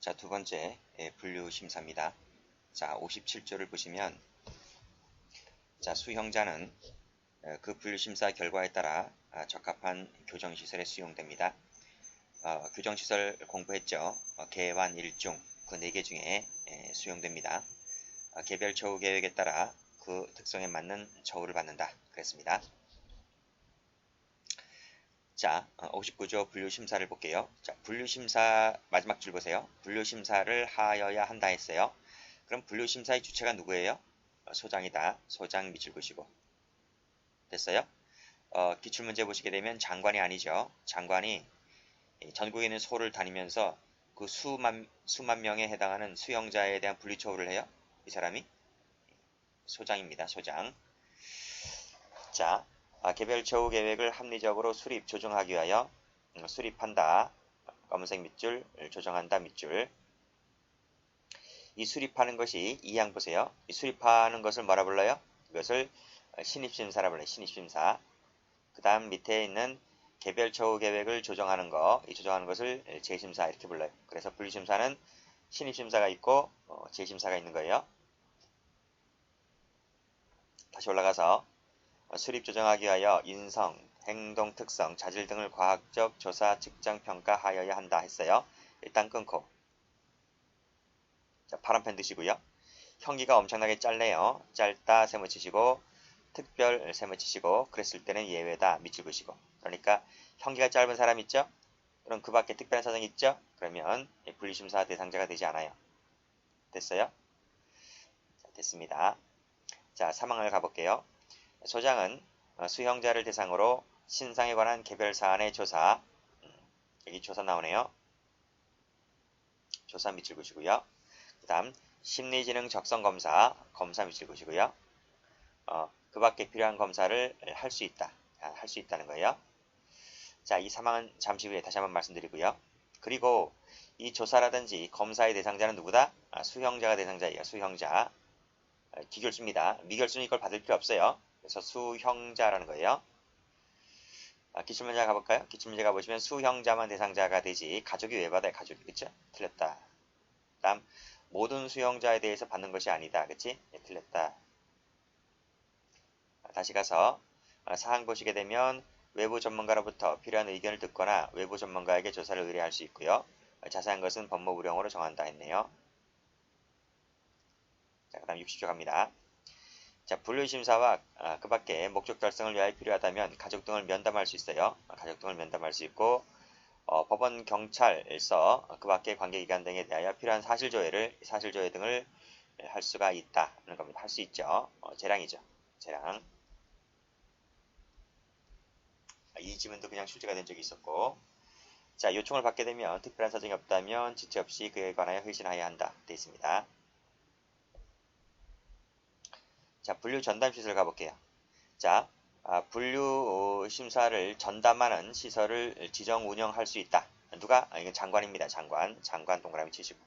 자, 두 번째 예, 분류 심사입니다. 자, 57조를 보시면 자, 수형자는 어, 그 분류 심사 결과에 따라 아, 적합한 교정 시설에 수용됩니다. 어, 교정 시설 공부했죠. 어, 개완 일중 그네개 중에 예, 수용됩니다. 어, 개별 처우 계획에 따라 그 특성에 맞는 처우를 받는다. 그랬습니다. 자, 59조 어, 분류심사를 볼게요. 자, 분류심사 마지막 줄 보세요. 분류심사를 하여야 한다 했어요. 그럼 분류심사의 주체가 누구예요? 어, 소장이다. 소장 밑줄 보시고. 됐어요? 어, 기출문제 보시게 되면 장관이 아니죠. 장관이 전국에 있는 소를 다니면서 그 수만, 수만 명에 해당하는 수용자에 대한 분류 처우를 해요. 이 사람이 소장입니다. 소장. 자, 아, 개별 처우 계획을 합리적으로 수립, 조정하기 위하여 음, 수립한다. 검은색 밑줄, 조정한다 밑줄. 이 수립하는 것이 이 양 보세요. 이 수립하는 것을 뭐라 불러요? 이것을 신입심사라 불러요. 신입심사. 그 다음 밑에 있는 개별 처우 계획을 조정하는 거, 이 조정하는 것을 재심사 이렇게 불러요. 그래서 분리심사는 신입심사가 있고 어, 재심사가 있는 거예요. 다시 올라가서 수립 조정하기 위하여 인성, 행동 특성, 자질 등을 과학적 조사, 측정, 평가하여야 한다 했어요. 일단 끊고 자, 파란펜 드시고요. 형기가 엄청나게 짧네요. 짧다 세모 치시고 특별 세모 치시고 그랬을 때는 예외다 밑줄 그시고 그러니까 형기가 짧은 사람 있죠? 그럼 그 밖에 특별한 사정이 있죠? 그러면 분리심사 대상자가 되지 않아요. 됐어요? 자, 됐습니다. 자, 사망을 가볼게요. 소장은 어, 수형자를 대상으로 신상에 관한 개별 사안의 조사 음, 여기 조사 나오네요. 조사 밑줄 그시고요. 그 다음 심리지능 적성 검사 검사 밑줄 그시고요. 어, 그 밖에 필요한 검사를 할 수 있다. 아, 할수 있다는 거예요. 자, 이 사망은 잠시 후에 다시 한번 말씀드리고요. 그리고 이 조사라든지 검사의 대상자는 누구다? 아, 수형자가 대상자예요. 수형자. 아, 기결수입니다. 미결수는 이걸 받을 필요 없어요. 그래서 수형자라는 거예요. 아, 기출문제 가볼까요? 기출문제 가보시면 수형자만 대상자가 되지 가족이 왜 받아요? 가족이 그쵸? 틀렸다. 다음 모든 수형자에 대해서 받는 것이 아니다. 그치? 네, 틀렸다. 아, 다시 가서 아, 사항 보시게 되면 외부 전문가로부터 필요한 의견을 듣거나 외부 전문가에게 조사를 의뢰할 수 있고요. 아, 자세한 것은 법무부령으로 정한다 했네요. 자, 그 다음 60조 갑니다. 자, 분류심사와 아, 그 밖에 목적 달성을 위하여 필요하다면 가족 등을 면담할 수 있어요. 아, 가족 등을 면담할 수 있고 어, 법원, 경찰서, 그 밖의 관계기관 등에 대하여 필요한 사실조회를 사실조회 등을 할 수가 있다는 겁니다. 할 수 있죠. 어, 재량이죠. 재량. 이 지문도 그냥 출제가 된 적이 있었고 자 요청을 받게 되면 특별한 사정이 없다면 지체 없이 그에 관하여 회신하여야 한다. 되어 있습니다. 자, 분류 전담 시설 가볼게요. 자, 아, 분류 심사를 전담하는 시설을 지정 운영할 수 있다. 누가? 아, 이건 장관입니다. 장관. 장관 동그라미 치시고.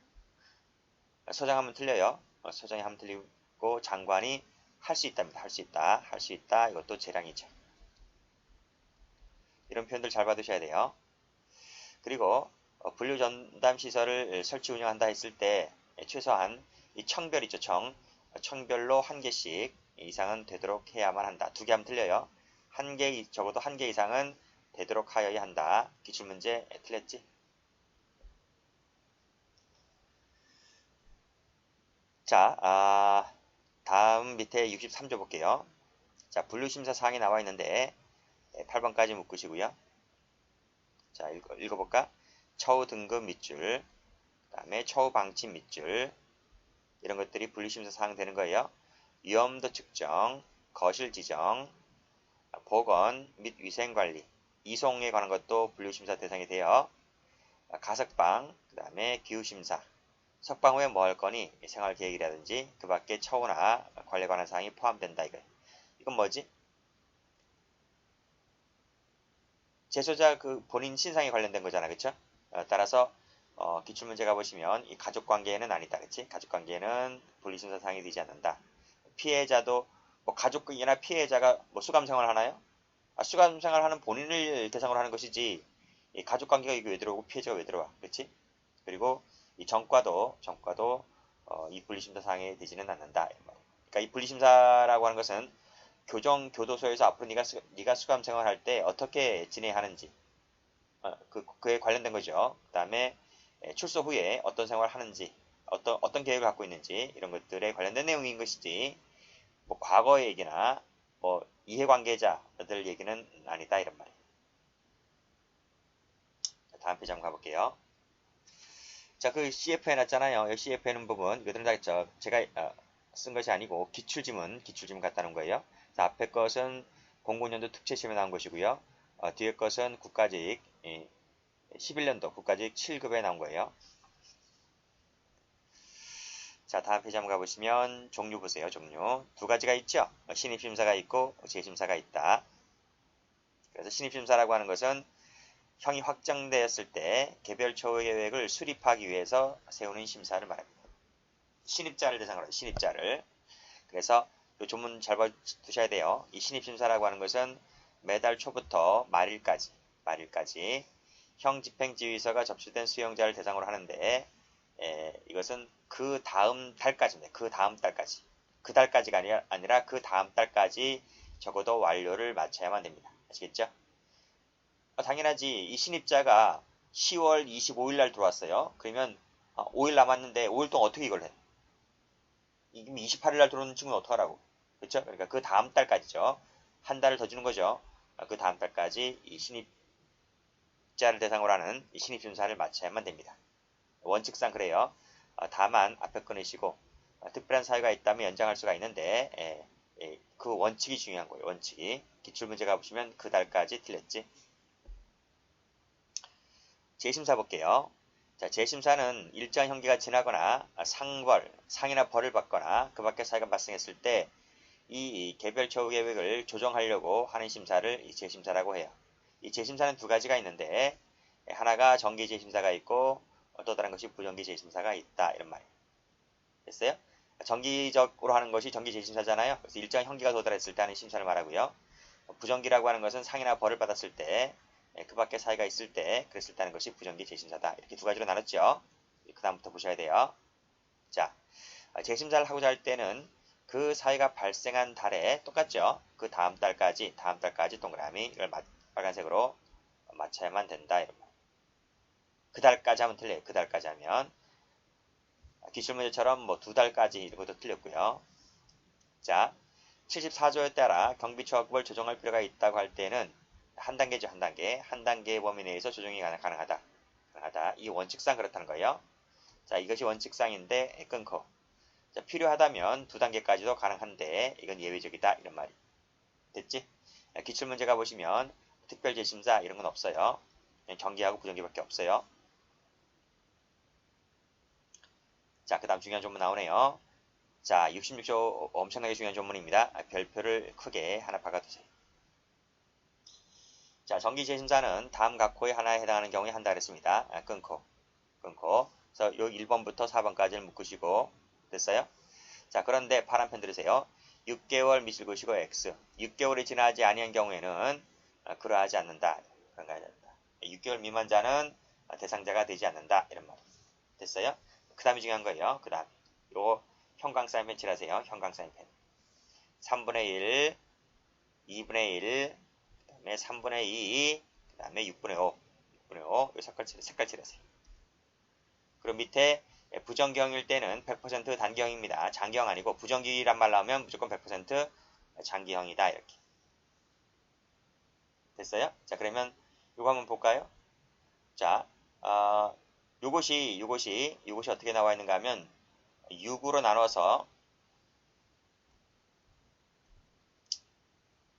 소장 하면 틀려요. 어, 소장이 하면 틀리고 장관이 할 수 있답니다. 할 수 있다. 할 수 있다. 이것도 재량이죠. 이런 표현들 잘 받으셔야 돼요. 그리고 어, 분류 전담 시설을 설치 운영한다 했을 때 최소한 이 청별 있죠. 청. 청별로 한 개씩 이상은 되도록 해야만 한다. 두 개 하면 틀려요. 한 개, 적어도 한 개 이상은 되도록 하여야 한다. 기출문제 틀렸지? 자, 아, 다음 밑에 63조 볼게요. 자, 분류심사 사항이 나와 있는데 8번까지 묶으시고요. 자, 읽어, 읽어볼까? 처우 등급 밑줄, 그 다음에 처우 방침 밑줄, 이런 것들이 분리심사 사항 되는 거예요. 위험도 측정, 거실 지정, 보건 및 위생관리, 이송에 관한 것도 분류심사 대상이 돼요. 가석방, 그 다음에 기후심사, 석방 후에 뭐 할 거니 생활계획이라든지 그 밖에 처우나 관리에 관한 사항이 포함된다 이거예요. 이건 뭐지? 제소자 그 본인 신상에 관련된 거잖아 그쵸? 어, 따라서 어, 기출문제 가 보시면 이 가족관계에는 아니다. 그치? 가족관계는 분리심사 사항이 되지 않는다. 피해자도 뭐 가족이나 피해자가 뭐 수감생활 하나요? 아, 수감생활 하는 본인을 대상으로 하는 것이지 이 가족관계가 이게 왜 들어오고 피해자가 왜 들어와? 그렇지? 그리고 이 전과도 전과도 어, 이 분리심사 사항에 되지는 않는다. 그러니까 이 분리심사라고 하는 것은 교정 교도소에서 앞으로 네가 수, 네가 수감 생활할 때 어떻게 진행하는지 어, 그 그에 관련된 거죠. 그다음에 출소 후에 어떤 생활을 하는지 어떤 어떤 계획을 갖고 있는지 이런 것들에 관련된 내용인 것이지 뭐 과거 얘기나 뭐 이해관계자들 얘기는 아니다 이런 말이에요. 다음 페이지 한번 가볼게요. 자, 그 CF 해놨잖아요. 이 CF 해놓은 부분, 이거들은 다 저, 제가 어, 쓴 것이 아니고 기출지문, 기출지문 같다는 거예요. 자, 앞에 것은 공군연도 특채시험에 나온 것이고요. 어, 뒤에 것은 국가직 예, 11년도 국가직 7급에 나온 거예요. 자, 다음 페이지 한번 가보시면 종류 보세요. 종류. 두 가지가 있죠. 어, 신입심사가 있고 재심사가 있다. 그래서 신입심사라고 하는 것은 형이 확정되었을 때 개별 처우 계획을 수립하기 위해서 세우는 심사를 말합니다. 신입자를 대상으로 신입자를. 그래서 이 조문 잘 두셔야 돼요. 이 신입심사라고 하는 것은 매달 초부터 말일까지, 말일까지 형 집행지휘서가 접수된 수용자를 대상으로 하는데 에, 이것은 그 다음 달까지입니다. 그 다음 달까지. 그 달까지가 아니라, 아니라 그 다음 달까지 적어도 완료를 마쳐야만 됩니다. 아시겠죠? 어, 당연하지. 이 신입자가 10월 25일 날 들어왔어요. 그러면 5일 어, 남았는데 5일 동안 어떻게 이걸 해? 이금 28일 날 들어오는 친구는 어떡하라고? 그렇죠? 그러니까 그 다음 달까지죠. 한 달을 더 주는 거죠. 어, 그 다음 달까지 이 신입 자를 대상으로 하는 이 신입 심사를 마쳐야만 됩니다. 원칙상 그래요. 다만 앞에 끊으시고 특별한 사유가 있다면 연장할 수가 있는데 예, 예, 그 원칙이 중요한 거예요. 원칙이 기출문제 가보시면 그 달까지 틀렸지. 재심사 볼게요. 자, 재심사는 일정 형기가 지나거나 상벌, 상이나 벌을 받거나 그 밖의 사유가 발생했을 때 이 개별 처우 계획을 조정하려고 하는 심사를 이 재심사라고 해요. 이 재심사는 두 가지가 있는데 하나가 정기 재심사가 있고 또 다른 것이 부정기 재심사가 있다 이런 말이에요. 됐어요? 정기적으로 하는 것이 정기 재심사잖아요. 그래서 일정 형기가 도달했을 때 하는 심사를 말하고요. 부정기라고 하는 것은 상이나 벌을 받았을 때 예, 그 밖에 사이가 있을 때 그랬을 때 하는 것이 부정기 재심사다. 이렇게 두 가지로 나눴죠. 그 다음부터 보셔야 돼요. 자, 아, 재심사를 하고자 할 때는 그 사이가 발생한 달에 똑같죠. 그 다음 달까지, 다음 달까지 동그라미 이걸 빨간색으로 맞춰야만 된다. 이런 말. 그 달까지 하면 틀려요. 그 달까지 하면. 기출문제처럼 뭐 두 달까지 이런 것도 틀렸고요. 자, 74조에 따라 경비처학급을 조정할 필요가 있다고 할 때는 한 단계죠, 한 단계. 한 단계의 범위 내에서 조정이 가능하다. 가능하다. 이 원칙상 그렇다는 거예요. 자, 이것이 원칙상인데 끊고. 자, 필요하다면 두 단계까지도 가능한데 이건 예외적이다. 이런 말이. 됐지? 기출문제 가 보시면 특별 재심사 이런 건 없어요. 경기하고 부정기밖에 없어요. 자, 그 다음 중요한 조문 나오네요. 자, 66조 엄청나게 중요한 조문입니다. 별표를 크게 하나 박아두세요. 자, 정기 재심사는 다음 각호의 하나에 해당하는 경우에 한다 그랬습니다. 아, 끊고, 끊고. 그래서 요 1번부터 4번까지를 묶으시고, 됐어요? 자, 그런데 파란편 들으세요. 6개월 미실 것이고 X. 6개월이 지나지 아니한 경우에는 아, 그러하지 않는다. 그런가 된다. 6개월 미만자는 대상자가 되지 않는다. 이런 말. 됐어요? 그 다음이 중요한 거예요. 그 다음. 요 형광 사인펜 칠하세요. 형광 사인펜. 3분의 1, 2분의 1, 다음에 3분의 2, 그 다음에 6분의 5, 6분의 5, 이 색깔, 색깔 칠하세요. 그럼 밑에 부정경일 때는 100% 단경입니다. 장경 아니고 부정기란 말 나오면 무조건 100% 장기형이다. 이렇게. 됐어요? 자, 그러면 이거 한번 볼까요? 자, 어, 요것이, 요것이, 요것이 어떻게 나와 있는가 하면 6으로 나눠서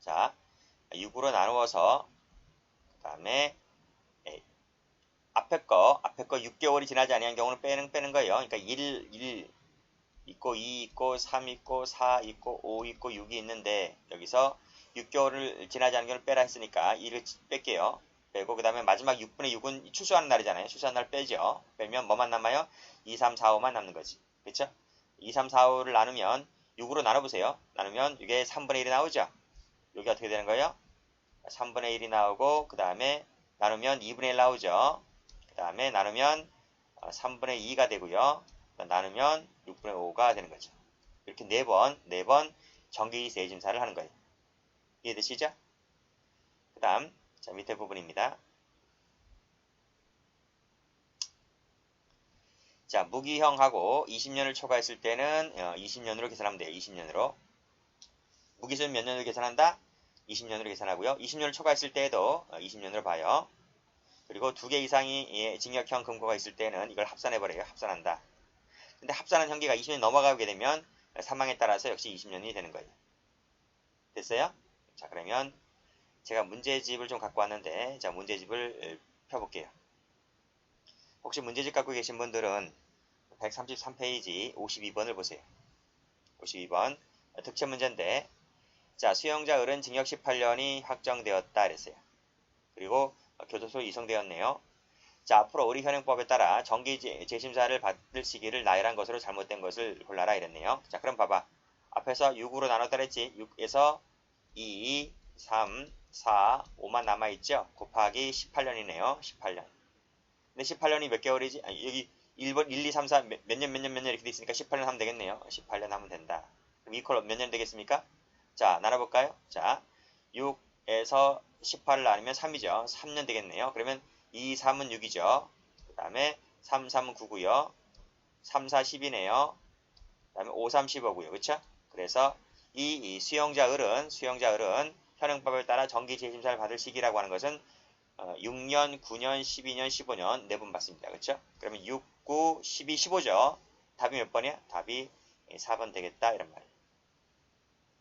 자, 6으로 나누어서 그 다음에 앞에 거, 앞에 거 6개월이 지나지 아니한 경우는 빼는 빼는 거예요. 그러니까 1, 1 있고 2 있고 3 있고 4 있고 5 있고 6이 있는데 여기서 6개월을 지나지 않은 경우를 빼라 했으니까 2를 뺄게요. 빼고 그 다음에 마지막 6분의 6은 출소하는 날이잖아요. 출소하는 날 빼죠. 빼면 뭐만 남아요? 2, 3, 4, 5만 남는 거지. 그쵸? 2, 3, 4, 5를 나누면 6으로 나눠보세요. 나누면 이게 3분의 1이 나오죠. 여기 어떻게 되는 거예요? 3분의 1이 나오고 그 다음에 나누면 2분의 1 나오죠. 그 다음에 나누면 3분의 2가 되고요. 나누면 6분의 5가 되는 거죠. 이렇게 4번, 4번 정기 재심사를 하는 거예요. 이해되시죠? 그 다음, 자, 밑에 부분입니다. 자, 무기형하고 20년을 초과했을 때는 20년으로 어, 계산하면 돼요. 20년으로. 무기수는 몇 년으로 계산한다? 20년으로 계산하고요. 20년을 초과했을 때에도 20년으로 어, 봐요. 그리고 두 개 이상이 예, 징역형 금고가 있을 때는 이걸 합산해버려요. 합산한다. 근데 합산한 형기가 20년 넘어가게 되면 사망에 따라서 역시 20년이 되는 거예요. 됐어요? 자 그러면 제가 문제집을 좀 갖고 왔는데 자 문제집을 펴볼게요. 혹시 문제집 갖고 계신 분들은 133페이지 52번을 보세요. 52번 득점 문제인데 자 수용자 을은 징역 18년이 확정되었다 그랬어요. 그리고 교도소 이송되었네요. 자 앞으로 우리 현행법에 따라 정기 재심사를 받을 시기를 나열한 것으로 잘못된 것을 골라라 이랬네요. 자 그럼 봐봐. 앞에서 6으로 나눴다 그랬지. 6에서 2, 3, 4, 5만 남아있죠. 곱하기 18년이네요. 18년. 근데 18년이 몇 개월이지? 아니, 여기 1번, 1, 2, 3, 4 몇 년, 몇 년, 몇 년 이렇게 돼 있으니까 18년 하면 되겠네요. 18년 하면 된다. 그럼 이퀄 몇 년 되겠습니까? 자, 나눠볼까요? 자, 6에서 18을 나누면 3이죠. 3년 되겠네요. 그러면 2, 3은 6이죠. 그 다음에 3, 3은 9고요. 3, 4, 10이네요. 그 다음에 5, 3, 15고요. 그쵸? 그래서 이, 이 수용자 을은, 수용자 을은 현행법에 따라 정기 재심사를 받을 시기라고 하는 것은 어, 6년, 9년, 12년, 15년 네 번 받습니다. 그쵸 그러면 6, 9, 12, 15죠. 답이 몇 번이야? 답이 4번 되겠다. 이런 말이에요.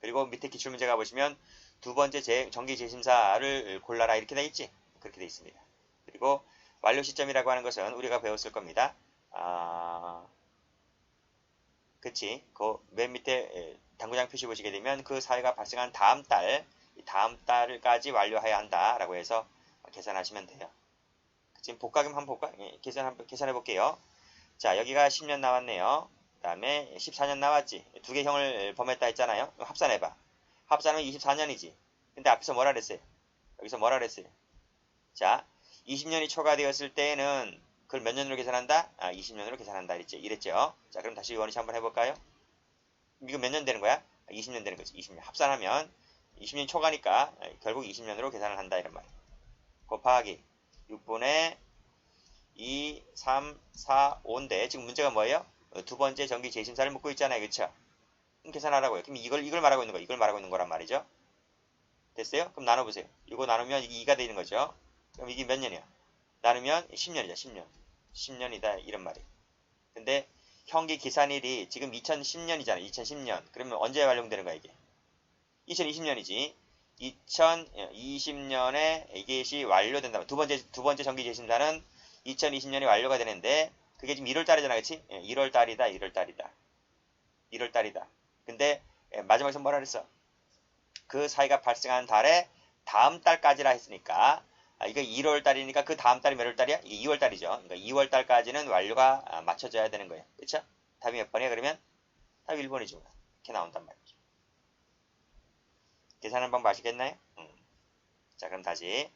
그리고 밑에 기출문제 가보시면 두 번째 재, 정기 재심사를 골라라 이렇게 돼 있지? 그렇게 돼 있습니다. 그리고 완료 시점이라고 하는 것은 우리가 배웠을 겁니다. 아, 그치? 그 맨 밑에 당구장 표시 보시게 되면 그 사회가 발생한 다음 달, 다음 달까지 완료해야 한다라고 해서 계산하시면 돼요. 지금 복각음 한번 볼까? 예, 계산, 계산해 볼게요. 자, 여기가 10년 나왔네요. 다음에 14년 나왔지. 두 개 형을 범했다 했잖아요. 합산해 봐. 합산은 24년이지. 근데 앞에서 뭐라 그랬어요? 여기서 뭐라 그랬어요? 자, 20년이 초과되었을 때에는 그걸 몇 년으로 계산한다? 아, 20년으로 계산한다. 이랬죠. 이랬죠. 자, 그럼 다시 원위치 한번 해볼까요? 이거 몇 년 되는 거야? 20년 아, 되는 거지. 20년. 합산하면 20년 초과니까 결국 20년으로 계산을 한다. 이런 말. 곱하기 6분의 2, 3, 4, 5인데 지금 문제가 뭐예요? 어, 두 번째 전기 재심사를 묻고 있잖아요. 그쵸? 계산하라고요. 그럼 이걸, 이걸 말하고 있는 거 이걸 말하고 있는 거란 말이죠. 됐어요? 그럼 나눠보세요. 이거 나누면 이게 2가 되는 거죠. 그럼 이게 몇 년이야? 나누면 10년이죠. 10년. 10년이다. 이런 말이. 근데 형기 기산일이 지금 2010년이잖아요. 2010년. 그러면 언제 완료되는 거야, 이게? 2020년이지. 2020년에 이것이 완료된다면 두 번째 두 번째 전기 재심사는 2020년이 완료가 되는데 그게 지금 1월 달이잖아, 그렇지? 1월 예, 달이다, 1월 달이다. 1월 달이다. 근데 예, 마지막에서 뭐라 그랬어? 그 사이가 발생한 달에 다음 달까지라 했으니까 아, 이거 1월 달이니까 그 다음 달이 몇 월 달이야? 이게 2월 달이죠. 그러니까 2월 달까지는 완료가 아, 맞춰져야 되는 거예요. 그렇죠? 답이 몇 번이야? 그러면 답이 1번이죠. 이렇게 나온단 말이죠. 계산하는 방법 아시겠나요? 음. 자, 그럼 다시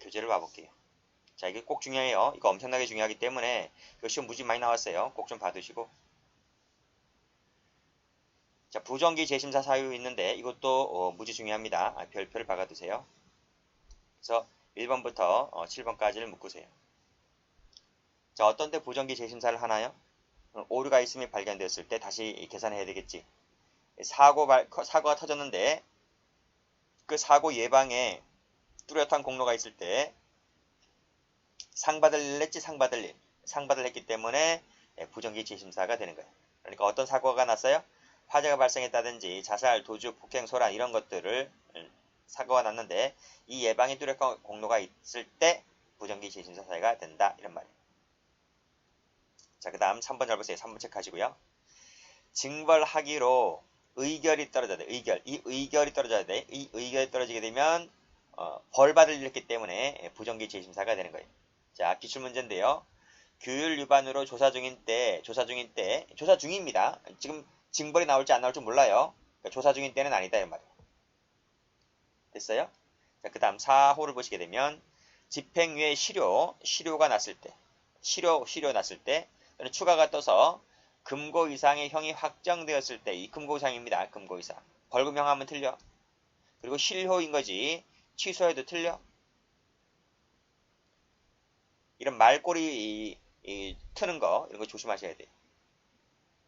교재를 봐볼게요. 자, 이게 꼭 중요해요. 이거 엄청나게 중요하기 때문에 이거 시험 무지 많이 나왔어요. 꼭 좀 봐두시고. 자, 부정기 재심사 사유 있는데 이것도 어, 무지 중요합니다. 아, 별표를 박아두세요. 그래서 1번부터 어, 7번까지를 묶으세요. 자, 어떤 때 부정기 재심사를 하나요? 어, 오류가 있음이 발견되었을 때 다시 계산해야 되겠지. 사고 발, 사고가 터졌는데 그 사고 예방에 뚜렷한 공로가 있을 때 상 받을 일 냈지 상 받을 일. 상 받을 했기 때문에 예, 부정기 재심사가 되는 거예요. 그러니까 어떤 사고가 났어요? 화재가 발생했다든지 자살, 도주, 폭행, 소란 이런 것들을 음, 사고가 났는데 이 예방에 뚜렷한 공로가 있을 때 부정기 재심사 사유가 된다. 이런 말이에요. 자, 그 다음 3번 잘 보세요. 3번 체크하시고요. 징벌하기로 의결이 떨어져야 돼. 의결. 이 의결이 떨어져야 돼. 이 의결이 떨어지게 되면 어, 벌 받을 일이었기 때문에 부정기 재심사가 되는 거예요. 자, 기출문제인데요. 규율 위반으로 조사 중인 때, 조사 중인 때, 조사 중입니다. 지금 징벌이 나올지 안 나올지 몰라요. 그러니까 조사 중인 때는 아니다, 이 말이에요. 됐어요? 자, 그 다음 4호를 보시게 되면 집행유예 실효, 실효가 났을 때. 실효 실효 났을 때 추가가 떠서 금고 이상의 형이 확정되었을 때 이 금고 이상입니다. 금고 이상. 벌금형 하면 틀려. 그리고 실효인 거지. 취소해도 틀려. 이런 말꼬리 이, 이, 트는 거 이런 거 조심하셔야 돼요.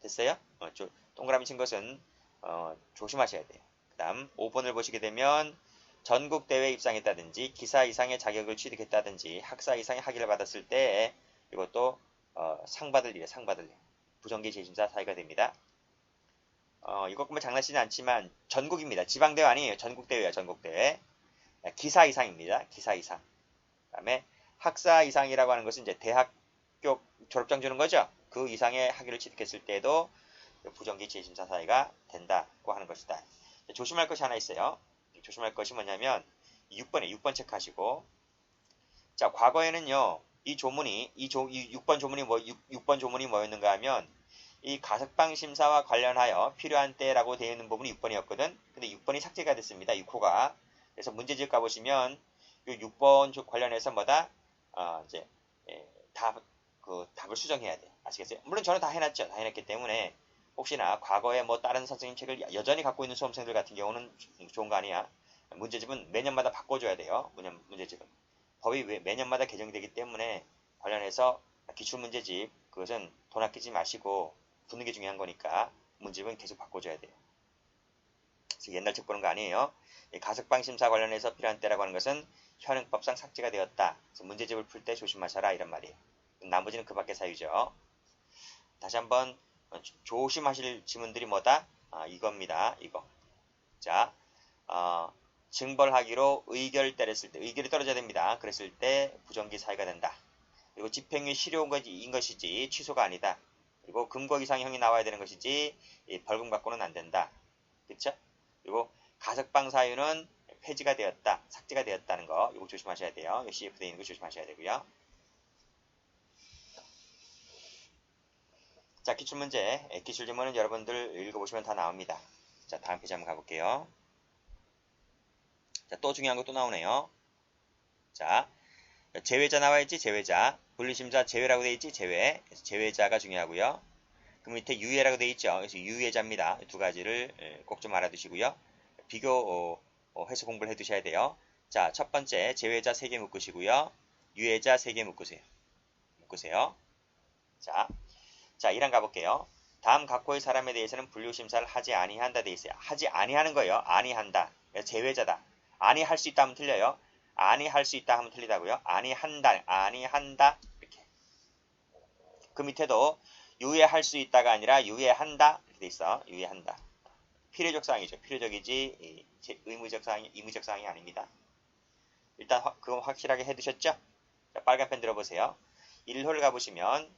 됐어요? 어, 조, 동그라미 친 것은 어, 조심하셔야 돼요. 그 다음 5번을 보시게 되면 전국대회 입상했다든지 기사 이상의 자격을 취득했다든지 학사 이상의 학위를 받았을 때 이것도 어, 상 받을 일에 상 받을 일 부정기 재심사 사유가 됩니다. 어, 이것 보면 장난치지 않지만 전국입니다. 지방대회 아니에요. 전국대회야 전국대회. 기사 이상입니다. 기사 이상. 그 다음에 학사 이상이라고 하는 것은 이제 대학교 졸업장 주는 거죠. 그 이상의 학위를 취득했을 때에도 부정기 재심사 사유가 된다고 하는 것이다. 조심할 것이 하나 있어요. 조심할 것이 뭐냐면 6번에 6번 체크하시고 자 과거에는요 이 조문이 이, 조, 이 6번 조문이 뭐 6, 번 조문이 뭐였는가 하면 이 가석방 심사와 관련하여 필요한 때라고 되어 있는 부분이 6번이었거든. 근데 6번이 삭제가 됐습니다. 6호가. 그래서 문제집 가보시면 이 6번 관련해서 뭐다? 어, 이제 예, 답, 그 답을 수정해야 돼. 아시겠어요? 물론 저는 다 해놨죠. 다 해놨기 때문에 혹시나 과거에 뭐 다른 선생님 책을 여전히 갖고 있는 수험생들 같은 경우는 좋은 거 아니야. 문제집은 매년마다 바꿔줘야 돼요. 문제집은. 법이 매년마다 개정되기 때문에 관련해서 기출문제집 그것은 돈 아끼지 마시고 붙는 게 중요한 거니까 문집은 계속 바꿔줘야 돼요. 그래서 옛날 책 보는 거 아니에요. 가석방 심사 관련해서 필요한 때라고 하는 것은 현행법상 삭제가 되었다. 그래서 문제집을 풀 때 조심하셔라 이런 말이에요. 나머지는 그 밖의 사유죠. 다시 한번 조심하실 지문들이 뭐다? 아, 이겁니다. 이거. 자, 어, 증벌하기로 의결 때렸을 때, 의결이 떨어져야 됩니다. 그랬을 때 부정기 사유가 된다. 그리고 집행유예 실효인 것이지 취소가 아니다. 그리고 금고 이상 형이 나와야 되는 것이지 벌금 갖고는 안 된다. 그렇죠? 그리고 가석방 사유는 폐지가 되었다, 삭제가 되었다는 거 이거 조심하셔야 돼요. CF 되어 있는 거 조심하셔야 되고요. 자, 기출문제. 기출지문은 여러분들 읽어보시면 다 나옵니다. 자, 다음 페이지 한번 가볼게요. 자, 또 중요한 거 또 나오네요. 자, 제외자 나와 있지, 제외자. 분리심사 제외라고 되어 있지, 제외. 제외자가 중요하고요. 그 밑에 유예라고 되어 있죠. 그래서 유예자입니다. 두 가지를 예, 꼭좀 알아두시고요. 비교 어, 어, 해서 공부를 해두셔야 돼요. 자, 첫 번째 제외자 3개 묶으시고요. 유예자 3개 묶으세요. 묶으세요. 자, 자, 1한 가볼게요. 다음 각호의 사람에 대해서는 분류 심사를 하지 아니한다 돼 있어요. 하지 아니하는 거예요. 아니한다. 제외자다. 아니 할 수 있다 하면 틀려요. 아니 할 수 있다 하면 틀리다고요. 아니 한다. 아니 한다. 이렇게. 그 밑에도 유예할 수 있다가 아니라 유예한다. 이렇게 돼 있어. 유예한다. 필요적 사항이죠. 필요적이지 의무적 사항이 의무적 사항이 아닙니다. 일단 그거 확실하게 해두셨죠? 자, 빨간 펜 들어보세요. 1호를 가보시면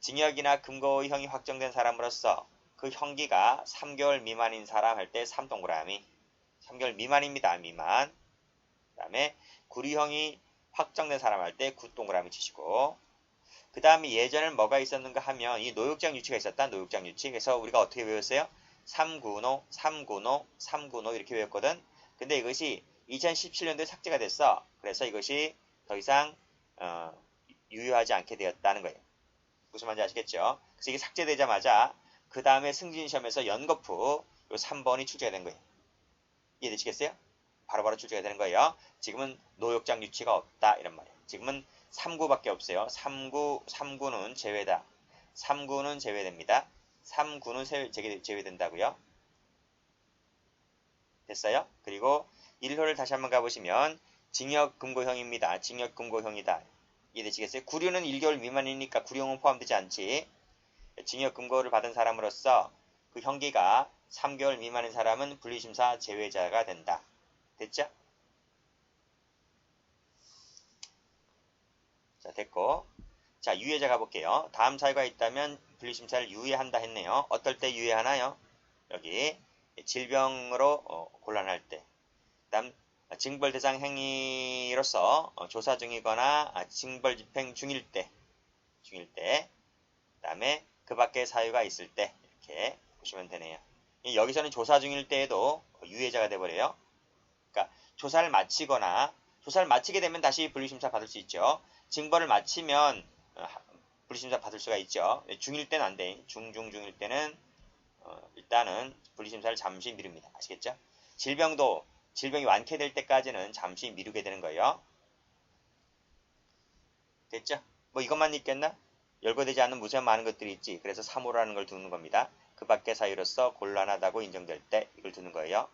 징역이나 금고형이 확정된 사람으로서 그 형기가 3개월 미만인 사람 할 때 3동그라미 3개월 미만입니다. 미만 그 다음에 구리형이 확정된 사람 할때 9동그라미 치시고 그 다음에 예전에 뭐가 있었는가 하면 이 노역장 유치가 있었다. 노역장 유치 그래서 우리가 어떻게 외웠어요? 3군호, 3군호, 3군호 이렇게 외웠거든. 근데 이것이 2017년도에 삭제가 됐어. 그래서 이것이 더 이상 어, 유효하지 않게 되었다는 거예요. 무슨 말인지 아시겠죠? 그래서 이게 삭제되자마자 그 다음에 승진 시험에서 연거푸 요 3번이 출제가 된 거예요. 이해되시겠어요? 바로바로 출제가 되는 거예요. 지금은 노역장 유치가 없다 이런 말이에요. 지금은 3구밖에 없어요. 3구, 3구는 제외다. 3구는 제외됩니다. 3구는 제외된다고요. 됐어요? 그리고 1호를 다시 한번 가보시면 징역 금고형입니다. 징역 금고형이다. 이해되시겠어요? 구류는 1개월 미만이니까 구류형은 포함되지 않지. 징역 금고를 받은 사람으로서 그 형기가 3개월 미만인 사람은 분리심사 제외자가 된다. 됐죠? 자, 됐고. 자, 유예자 가볼게요. 다음 사유가 있다면 분리심사를 유예한다 했네요. 어떨 때 유예하나요? 여기 질병으로 어, 곤란할 때. 다음 징벌 대상 행위로서 어, 조사 중이거나 아, 징벌 집행 중일 때, 중일 때, 그 다음에 그 밖에 사유가 있을 때 이렇게 보시면 되네요. 여기서는 조사 중일 때에도 유예자가 돼버려요. 그러니까 조사를 마치거나 조사를 마치게 되면 다시 분리심사 받을 수 있죠. 징벌을 마치면 어, 분리심사 받을 수가 있죠. 중일 때는 안 돼. 중, 중, 중일 때는 어, 일단은 분리심사를 잠시 미룹니다. 아시겠죠? 질병도 질병이 완쾌될 때까지는 잠시 미루게 되는 거예요. 됐죠? 뭐 이것만 있겠나? 열거되지 않는 무수한 많은 것들이 있지. 그래서 3호라는 걸 두는 겁니다. 그 밖의 사유로서 곤란하다고 인정될 때 이걸 두는 거예요.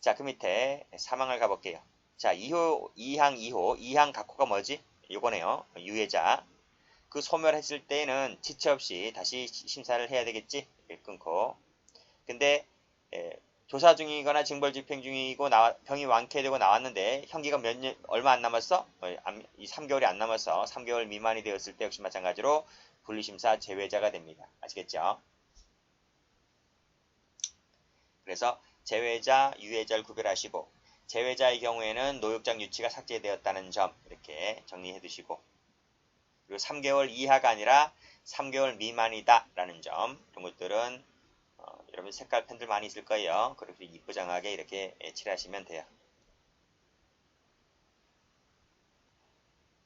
자, 그 밑에 사망을 가볼게요. 자, 2호, 2항 2호, 2항 각호가 뭐지? 요거네요. 유해자. 그 소멸했을 때는 지체 없이 다시 심사를 해야 되겠지? 끊고. 근데 에, 조사 중이거나 징벌 집행 중이고 나와, 병이 완쾌되고 나왔는데 형기가 몇 년, 얼마 안 남았어? 어, 이 3개월이 안 남았어. 3개월 미만이 되었을 때 역시 마찬가지로 분리심사 제외자가 됩니다. 아시겠죠? 그래서 제외자, 유해자를 구별하시고 제외자의 경우에는 노역장 유치가 삭제되었다는 점 이렇게 정리해 두시고 그리고 3개월 이하가 아니라 3개월 미만이다 라는 점 이런 것들은 어, 여러분 색깔 펜들 많이 있을 거예요. 그렇게 이쁘장하게 이렇게 칠하시면 돼요.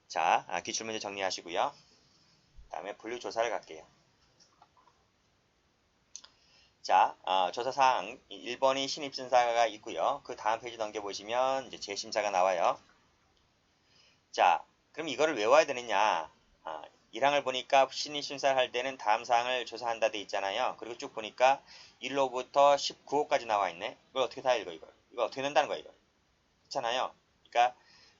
자, 아, 기출문제 정리하시고요. 다음에 분류 조사를 갈게요. 자, 어, 조사사항 1번이 신입심사가 있고요. 그 다음 페이지 넘겨보시면 이제 재심사가 나와요. 자, 그럼 이거를 외워야 되느냐? 아, 1항을 보니까 신입심사를 할 때는 다음 사항을 조사한다 돼 있잖아요. 그리고 쭉 보니까 1호부터 19호까지 나와 있네. 이걸 어떻게 다 읽어, 이걸? 이거 어떻게 된다는 거야, 이거? 그렇잖아요. 그러니까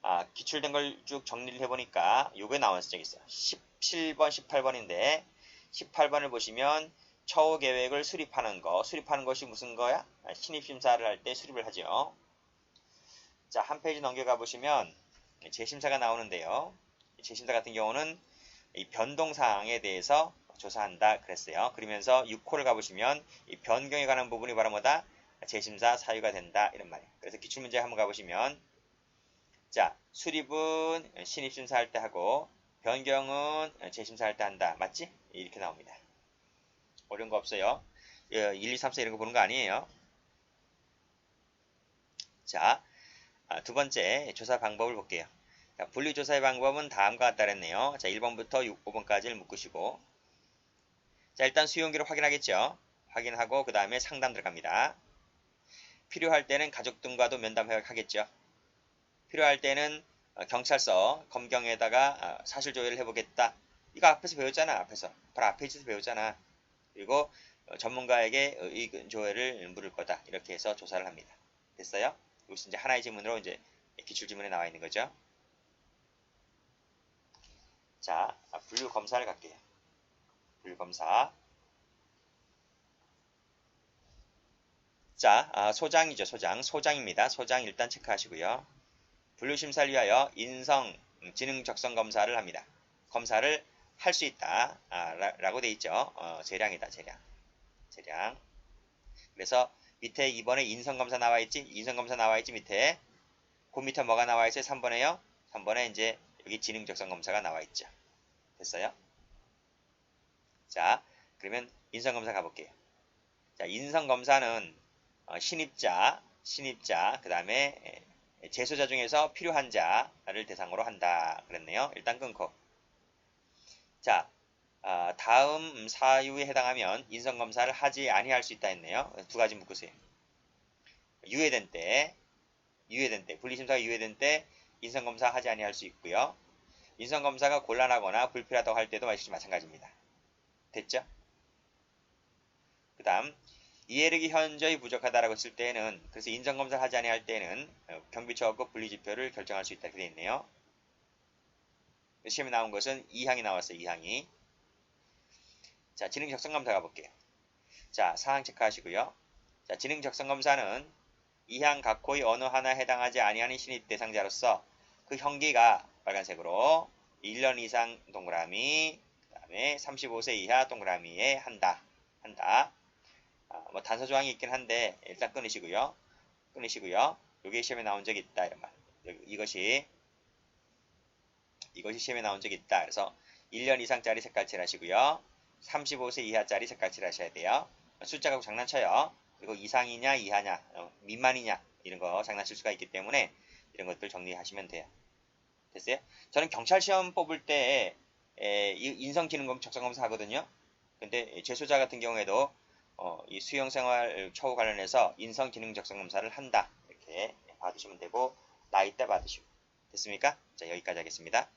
아, 기출된 걸 쭉 정리를 해보니까 요게 나온 적이 있어요. 17번, 18번인데 18번을 보시면 처우 계획을 수립하는 거. 수립하는 것이 무슨 거야? 아, 신입심사를 할 때 수립을 하죠. 자, 한 페이지 넘겨가 보시면 재심사가 나오는데요. 재심사 같은 경우는 이 변동사항에 대해서 조사한다 그랬어요. 그러면서 6호를 가보시면 이 변경에 관한 부분이 바로 뭐다? 재심사 사유가 된다 이런 말이에요. 그래서 기출문제 한번 가보시면 자 수립은 신입심사 할 때 하고 변경은 재심사 할 때 한다. 맞지? 이렇게 나옵니다. 어려운 거 없어요. 1, 2, 3, 4 이런 거 보는 거 아니에요. 자, 아, 두 번째 조사 방법을 볼게요. 자, 분류조사의 방법은 다음과 같다 그랬네요. 자, 1번부터 6, 5번까지를 묶으시고 자, 일단 수용기를 확인하겠죠. 확인하고 그 다음에 상담 들어갑니다. 필요할 때는 가족 등과도 면담하겠죠. 필요할 때는 어, 경찰서 검경에다가 아, 사실 조회를 해보겠다. 이거 앞에서 배웠잖아. 앞에서. 바로 앞에 있어서 배웠잖아. 그리고 어, 전문가에게 의견 조회를 물을 거다. 이렇게 해서 조사를 합니다. 됐어요? 이것이 이제 하나의 질문으로 이제 기출 질문에 나와 있는 거죠. 자, 아, 분류 검사를 갈게요. 분류 검사. 자, 아, 소장이죠, 소장. 소장입니다. 소장 일단 체크하시고요. 분류 심사를 위하여 인성, 음, 지능 적성 검사를 합니다. 검사를 할 수 있다 아, 라 고 돼 있죠. 어, 재량이다 재량. 재량. 그래서 밑에 2번에 인성검사 나와 있지? 인성검사 나와 있지 밑에. 그 밑에 뭐가 나와 있어요? 3번에요? 3번에 이제 여기 지능적성검사가 나와 있죠. 됐어요? 자, 그러면 인성검사 가볼게요. 자, 인성검사는 어, 신입자, 신입자, 그 다음에 재소자 중에서 필요한 자를 대상으로 한다. 그랬네요. 일단 끊고. 자, 아, 다음 사유에 해당하면 인성검사를 하지 아니할 수 있다 했네요. 두 가지 묶으세요. 유예된 때, 유예된 때, 분리심사가 유예된 때 인성검사 하지 아니할 수 있고요. 인성검사가 곤란하거나 불필요하다고 할 때도 마찬가지입니다. 됐죠? 그 다음 이해력이 현저히 부족하다라고 했을 때는 그래서 인성검사를 하지 아니할 때는 경비처하고 분리지표를 결정할 수 있다 이렇게 되어 있네요. 시험에 나온 것은 2항이 나왔어요. 2항이. 자, 지능 적성 검사 가볼게요. 자, 사항 체크하시고요. 자, 지능 적성 검사는 2항 각호의 어느 하나에 해당하지 아니하는 신입 대상자로서 그 형기가 빨간색으로 1년 이상 동그라미, 그 다음에 35세 이하 동그라미에 한다. 한다. 아, 뭐 단서 조항이 있긴 한데 일단 끊으시고요. 끊으시고요. 여기 시험에 나온 적이 있다. 이런 말. 이것이 이것이 시험에 나온 적이 있다. 그래서 1년 이상짜리 색깔 칠 하시고요. 35세 이하짜리 색깔 칠 하셔야 돼요. 숫자가 장난쳐요. 그리고 이상이냐 이하냐 어, 미만이냐 이런 거 장난칠 수가 있기 때문에 이런 것들 정리하시면 돼요. 됐어요? 저는 경찰 시험 뽑을 때 에, 인성 기능검 적성 검사 하거든요. 근데 재소자 같은 경우에도 어, 이 수용생활 처우 관련해서 인성기능 적성검사를 한다. 이렇게 받으시면 되고 나이대 받으시고 됐습니까? 자 여기까지 하겠습니다.